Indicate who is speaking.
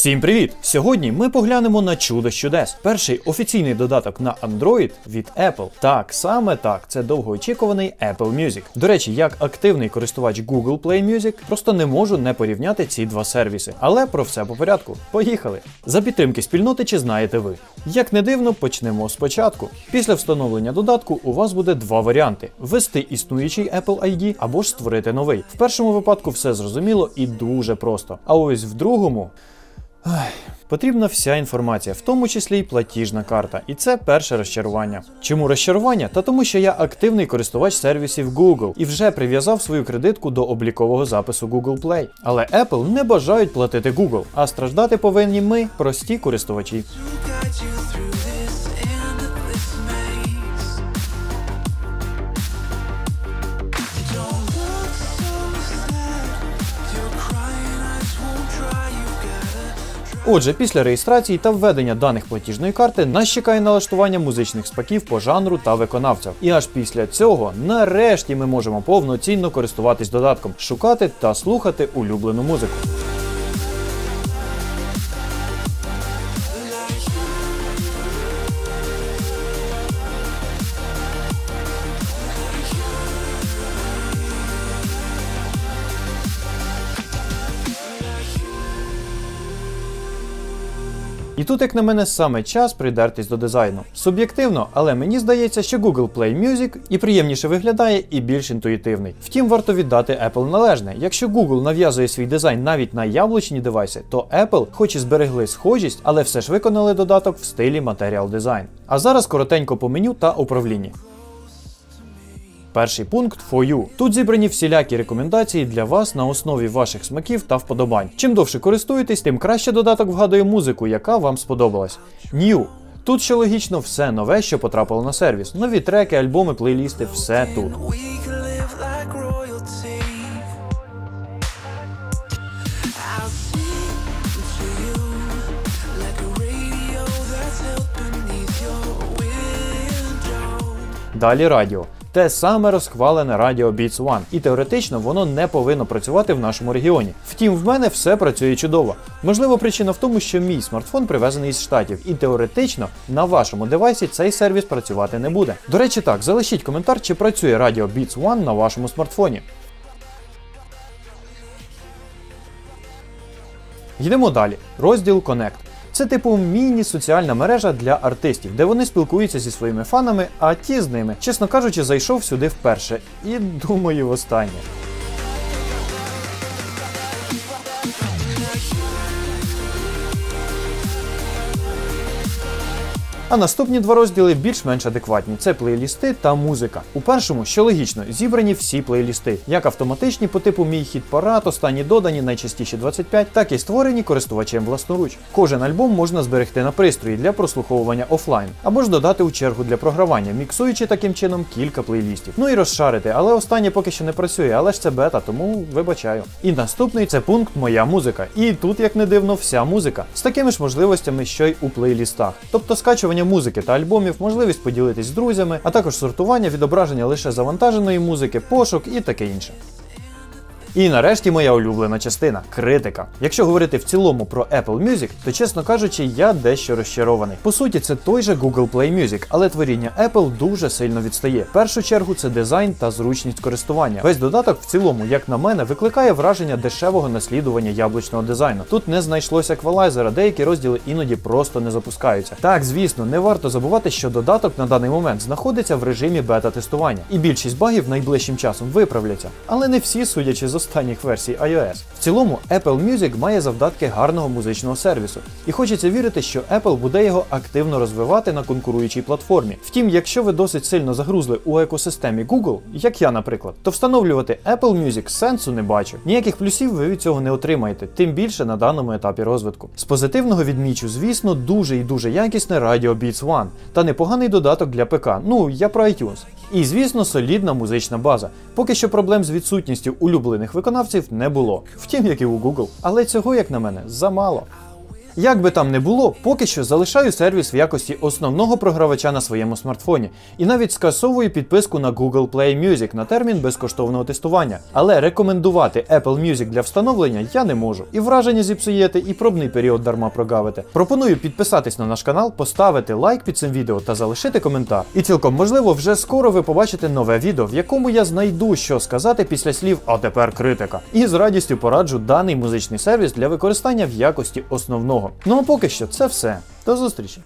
Speaker 1: Всім привіт! Сьогодні ми поглянемо на чудо чудес. Перший офіційний додаток на Android від Apple. Так, саме так, це довгоочікуваний Apple Music. До речі, як активний користувач Google Play Music, просто не можу не порівняти ці два сервіси. Але про все по порядку. Поїхали! За підтримки спільноти, чи знаєте ви? Як не дивно, почнемо спочатку. Після встановлення додатку у вас буде два варіанти: ввести існуючий Apple ID або ж створити новий. В першому випадку все зрозуміло і дуже просто. А ось в другому. Ай, потрібна вся інформація, в тому числі й платіжна карта. І це перше розчарування. Чому розчарування? Та тому, що я активний користувач сервісів Google і вже прив'язав свою кредитку до облікового запису Google Play. Але Apple не бажають платити Google, а страждати повинні ми, прості користувачі. Отже, після реєстрації та введення даних платіжної карти нас чекає налаштування музичних спаків по жанру та виконавцям. І аж після цього, нарешті, ми можемо повноцінно користуватись додатком, шукати та слухати улюблену музику. І тут, як на мене, саме час придертись до дизайну. Суб'єктивно, але мені здається, що Google Play Music і приємніше виглядає, і більш інтуїтивний. Втім, варто віддати Apple належне. Якщо Google нав'язує свій дизайн навіть на яблучні девайси, то Apple, хоч і зберегли схожість, але все ж виконали додаток в стилі Material Design. А зараз коротенько по меню та управлінні. Перший пункт For You. Тут зібрані всілякі рекомендації для вас на основі ваших смаків та вподобань. Чим довше користуєтесь, тим краще додаток вгадує музику, яка вам сподобалась. New. Тут що логічно все нове, що потрапило на сервіс. Нові треки, альбоми, плейлісти, все тут. Далі радіо. Те саме розхвалене радіо Beats One, і теоретично воно не повинно працювати в нашому регіоні. Втім, в мене все працює чудово. Можливо, причина в тому, що мій смартфон привезений із штатів, і теоретично на вашому девайсі цей сервіс працювати не буде. До речі, так, залишіть коментар, чи працює радіо Beats One на вашому смартфоні. Йдемо далі. Розділ Connect. Це типу міні-соціальна мережа для артистів, де вони спілкуються зі своїми фанами, а ті з ними, чесно кажучи, зайшов сюди вперше. І думаю, востаннє. А наступні два розділи більш-менш адекватні: це плейлісти та музика. У першому, що логічно, зібрані всі плейлісти, як автоматичні по типу мій хіт парад, останні додані, найчастіше 25, так і створені користувачем власноруч. Кожен альбом можна зберегти на пристрої для прослуховування офлайн, або ж додати у чергу для програвання, міксуючи таким чином кілька плейлістів. Ну і розшарити, але останнє поки що не працює, але ж це бета, тому вибачаю. І наступний це пункт Моя музика. І тут, як не дивно, вся музика з такими ж можливостями, що й у плейлістах, тобто скачування музики та альбомів, можливість поділитись з друзями, а також сортування, відображення лише завантаженої музики, пошук і таке інше. І нарешті моя улюблена частина критика. Якщо говорити в цілому про Apple Music, то чесно кажучи, я дещо розчарований. По суті, це той же Google Play Music, але творіння Apple дуже сильно відстає. В першу чергу це дизайн та зручність користування. Весь додаток в цілому, як на мене, викликає враження дешевого наслідування яблучного дизайну. Тут не знайшлося еквалайзера, деякі розділи іноді просто не запускаються. Так, звісно, не варто забувати, що додаток на даний момент знаходиться в режимі бета-тестування, і більшість багів найближчим часом виправляться. Але не всі, судячи з останніх версій iOS. В цілому, Apple Music має завдатки гарного музичного сервісу, і хочеться вірити, що Apple буде його активно розвивати на конкуруючій платформі. Втім, якщо ви досить сильно загрузли у екосистемі Google, як я, наприклад, то встановлювати Apple Music сенсу не бачу. Ніяких плюсів ви від цього не отримаєте, тим більше на даному етапі розвитку. З позитивного відмічу, звісно, дуже і дуже якісне радіо Beats One та непоганий додаток для ПК. Ну я про iTunes. І звісно, солідна музична база. Поки що проблем з відсутністю улюблених виконавців не було. Втім, як і у Google. Але цього, як на мене, замало. Як би там не було, поки що залишаю сервіс в якості основного програвача на своєму смартфоні і навіть скасовую підписку на Google Play Music на термін безкоштовного тестування. Але рекомендувати Apple Music для встановлення я не можу. І враження зіпсуєте, і пробний період дарма прогавите. Пропоную підписатись на наш канал, поставити лайк під цим відео та залишити коментар. І цілком можливо, вже скоро ви побачите нове відео, в якому я знайду, що сказати після слів А тепер критика. І з радістю пораджу даний музичний сервіс для використання в якості основного. Ну а поки що це все. До зустрічі!